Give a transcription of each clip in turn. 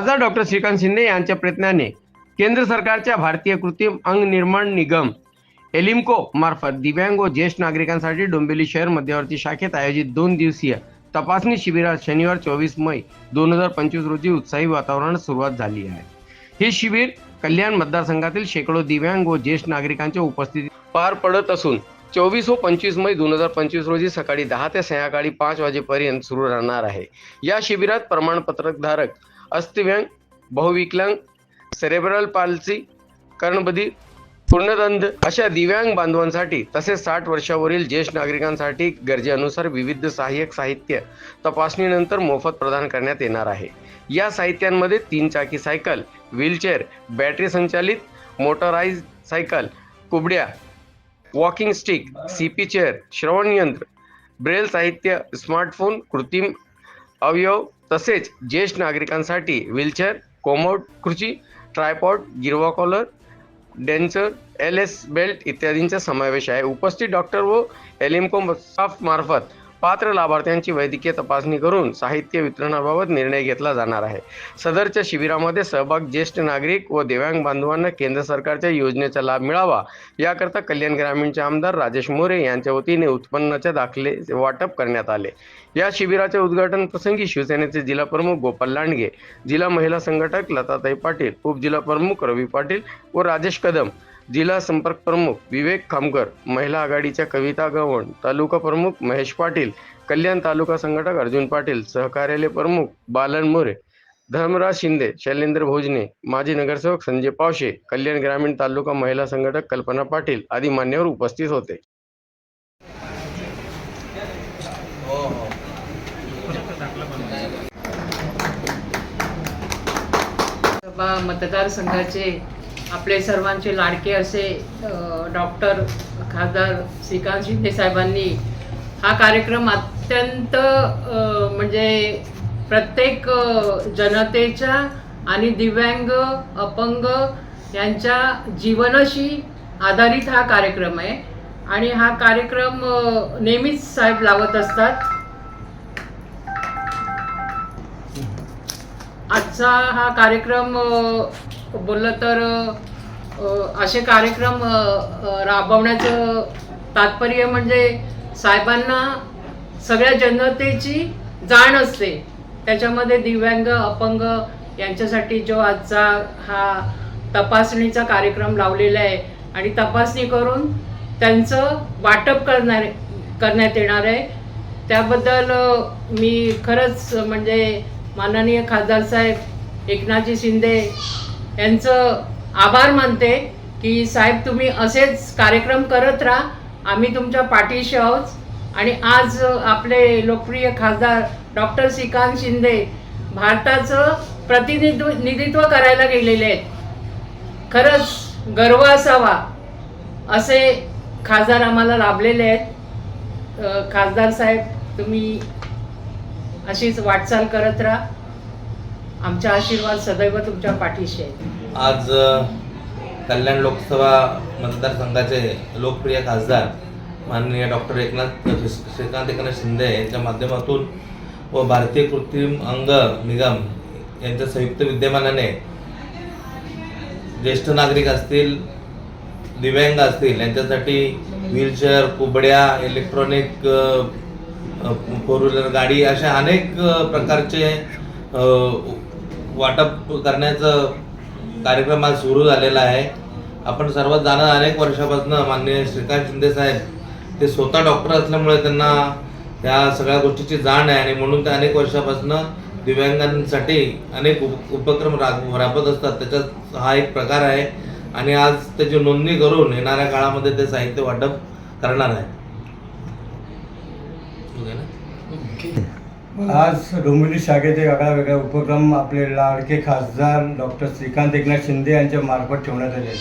खासदार डॉक्टर श्रीकांत शिंदे यांच्या प्रयत्नाने केंद्र सरकारच्या भारतीय कृत्रिम अंग निर्माण निगम एलिम्को मार्फत दिव्यांग व ज्येष्ठ नागरिकांसाठी डोंबिवली शहर मध्यवर्ती शाखेत आयोजित दोन दिवसीय तपासणी शिबिरात शनिवार चोवीस मे दोन हजार पंचवीस रोजी उत्साही वातावरणात सुरुवात झाली आहे. हे शिबिर कल्याण मतदारसंघातील शेकडो दिव्यांग व ज्येष्ठ नागरिकांच्या उपस्थितीत पार पडत असून चोवीस व पंचवीस मे दोन हजार पंचवीस रोजी सकाळी दहा ते सायंकाळी पाच वाजेपर्यंत सुरू राहणार आहे. या शिबिरात प्रमाणपत्रधारक अस्थिव्यंग बहुविकलांग सेरेब्रल पालसी कर्णबधी पूर्णदंध अशा दिव्यांग बांधवांसाठी तसेच साठ वर्षावरील ज्येष्ठ नागरिकांसाठी गरजेनुसार विविध सहाय्यक साहित्य तपासणीनंतर मोफत प्रदान करण्यात येणार आहे. या साहित्यांमध्ये तीन चाकी सायकल व्हीलचेअर बॅटरी संचालित motorised cycle कुबड्या walking stick C P chair श्रवणयंत्र braille साहित्य स्मार्टफोन कृत्रिम अवयव तसेच ज्येष्ठ नागरिकांसाठी व्हीलचेअर कोमोड खुर्ची ट्रायपॉड गिरवा कॉलर डेन्सर एल एस बेल्ट इत्यादींचा समावेश आहे. उपस्थित डॉक्टर व एलिमकोम स्टाफ मार्फत पात्र लाभार्थ्यांची वैद्यकीय तपासणी करून साहित्य वितरणाबाबत निर्णय घेतला जाणार आहे. सदरच्या शिबिरामध्ये सहभाग ज्येष्ठ नागरिक व दिव्यांग बांधवांना केंद्र सरकारच्या योजनेचा लाभ मिळावा याकरता कल्याण ग्रामीणचे आमदार राजेश मोरे यांच्या वतीने उत्पन्नाचे दाखले वाटप करण्यात आले. या शिबिराच्या उद्घाटन प्रसंगी शिवसेनेचे जिल्हा प्रमुख गोपाल लांडगे जिल्हा महिला संघटक लताताई पाटील उपजिल्हा प्रमुख रवी पाटील व राजेश कदम जिल्हा संपर्क प्रमुख विवेक खामकर महिला आघाडीच्या कविता गवण तालुका प्रमुख महेश पाटील कल्याण तालुका संघटक अर्जुन पाटील सहकार्यालय प्रमुख बालन मोरे धर्मराज शिंदे शैलेंद्र भोजने माजी नगरसेवक संजय पावशे कल्याण ग्रामीण तालुका महिला संघटक कल्पना पाटील आदी मान्यवर उपस्थित होते. मतदारसंघाचे आपले सर्वांचे लाडके असे डॉक्टर खासदार श्रीकांत शिंदे साहेबांनी हा कार्यक्रम अत्यंत म्हणजे प्रत्येक जनतेच्या आणि दिव्यांग अपंग यांच्या जीवनाशी आधारित हा कार्यक्रम आहे. आणि हा कार्यक्रम नेहमीच साहेब लावत असतात. आजचा हा कार्यक्रम बोललं तर असे कार्यक्रम राबवण्याचं तात्पर्य म्हणजे साहेबांना सगळ्या जनतेची जाण असते. त्याच्यामध्ये दिव्यांग अपंग यांच्यासाठी जो आजचा हा तपासणीचा कार्यक्रम लावलेला आहे आणि तपासणी करून त्यांचं वाटप करणार करण्यात येणार आहे. त्याबद्दल मी खरंच म्हणजे माननीय खासदार साहेब एकनाथजी शिंदे यांचं आभार मानते की साहेब तुम्ही असेच कार्यक्रम करत राहा. आम्ही तुमच्या पाठीशी आहोत. आणि आज आपले लोकप्रिय खासदार डॉक्टर श्रीकांत शिंदे भारताचं प्रतिनिधित्व निधित्व करायला गेलेले आहेत. खरंच गर्व असावा असे खासदार आम्हाला लाभलेले आहेत. खासदार साहेब तुम्ही अशीच वाटचाल करत राहा. आमचा आशीर्वाद सदैव तुमच्या पाठीशी आहे आज कल्याण लोकसभा मतदारसंघाचे लोकप्रिय खासदार माननीय डॉक्टर एकनाथ श्रीकांत एकनाथ शिंदे यांच्या माध्यमातून व भारतीय कृत्रिम अंग निगम यांच्या संयुक्त विद्यमानाने ज्येष्ठ नागरिक असतील दिव्यांग असतील यांच्यासाठी व्हीलचेअर कुबड्या इलेक्ट्रॉनिक फोर व्हीलर गाडी अशा अनेक प्रकारचे वाटप करण्याचं कार्यक्रम आज सुरू झालेला आहे. आपण सर्वात जाणं अनेक वर्षापासून माननीय श्रीकांत शिंदे साहेब ते स्वतः डॉक्टर असल्यामुळे त्यांना या सगळ्या गोष्टीची जाण आहे आणि म्हणून ते अनेक वर्षापासून दिव्यांगांसाठी अनेक उप उपक्रम राब राबत असतात. त्याच्यात हा एक प्रकार आहे आणि आज त्याची नोंदणी करून येणाऱ्या काळामध्ये ते साहित्य वाटप करणार आहे. ओके ना? आज डोंबिवली शाखेचे वेगळा वेगळा उपक्रम आपले लाडके खासदार डॉक्टर श्रीकांत एकनाथ शिंदे यांच्या मार्फत ठेवण्यात आले.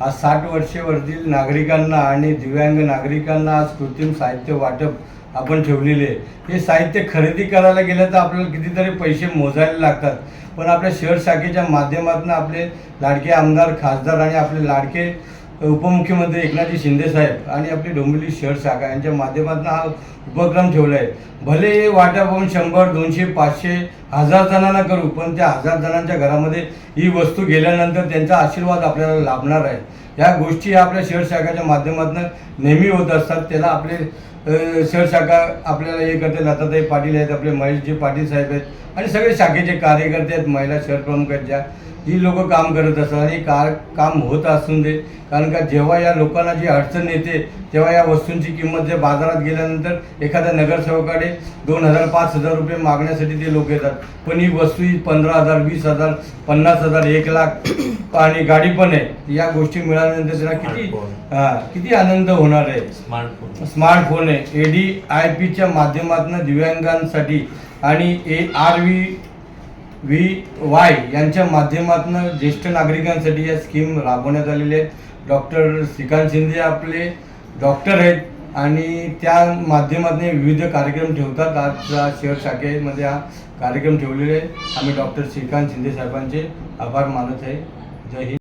आज साठ वर्षेवरील नागरिकांना आणि दिव्यांग नागरिकांना आज कृत्रिम साहित्य वाटप आपण ठेवलेले आहे. हे साहित्य खरेदी करायला गेलं तर आपल्याला कितीतरी पैसे मोजायला लागतात. पण आपल्या शहर शाखेच्या माध्यमातून आपले लाडके आमदार खासदार आणि आपले लाडके उपमुख्यमंत्री एकनाथजी शिंदे साहेब आणि आपली डोंबिवली शहर शाखा यांच्या माध्यमातून हा उपक्रम ठेवला आहे भले हे वाटा पाहून शंभर दोनशे पाचशे हजार जणांना करू पण त्या हजार जणांच्या घरामध्ये ही वस्तू गेल्यानंतर त्यांचा आशीर्वाद आपल्याला लाभणार आहे. या गोष्टी आपल्या शहर शाखाच्या माध्यमातून नेहमी होत असतात. त्याला आपले शहर शाखा आपल्याला हे करते. लताताई पाटील आहेत आपले महेशजी पाटील साहेब आहेत आणि सगळे शाखेचे कार्यकर्ते आहेत. महिला शहर प्रमुख आहेत ज्या. ही लोक काम करत असतात आणि का काम होत असून दे. कारण का जेव्हा या लोकांना जी अडचण येते तेव्हा या वस्तूंची किंमत जे बाजारात गेल्यानंतर एखाद्या नगरसेवकाकडे दोन हजार पाच हजार रुपये मागण्यासाठी ते लोक येतात. पण ही वस्तू ही पंधरा हजार वीस हजार पन्नास हजार एक लाख आणि गाडी पण आहे. या गोष्टी मिळाल्यानंतर त्याला किती. हा किती आनंद होणार आहे. स्मार्टफोन स्मार्टफोन आहे. ए डी आय पीच्या माध्यमातून दिव्यांगांसाठी आणि A R V V Y यांच्या माध्यमातून ज्येष्ठ नागरिकांसाठी या स्कीम राबवण्यात आलेली आहे. डॉक्टर श्रीकांत शिंदे आपले डॉक्टर आहेत आणि त्या माध्यमातून विविध कार्यक्रम ठेवतात. आज शहर शाखेमध्ये हा कार्यक्रम ठेवलेले आहे. आम्ही डॉक्टर श्रीकांत शिंदे साहेबांचे आभार मानत आहे. जय हिंद.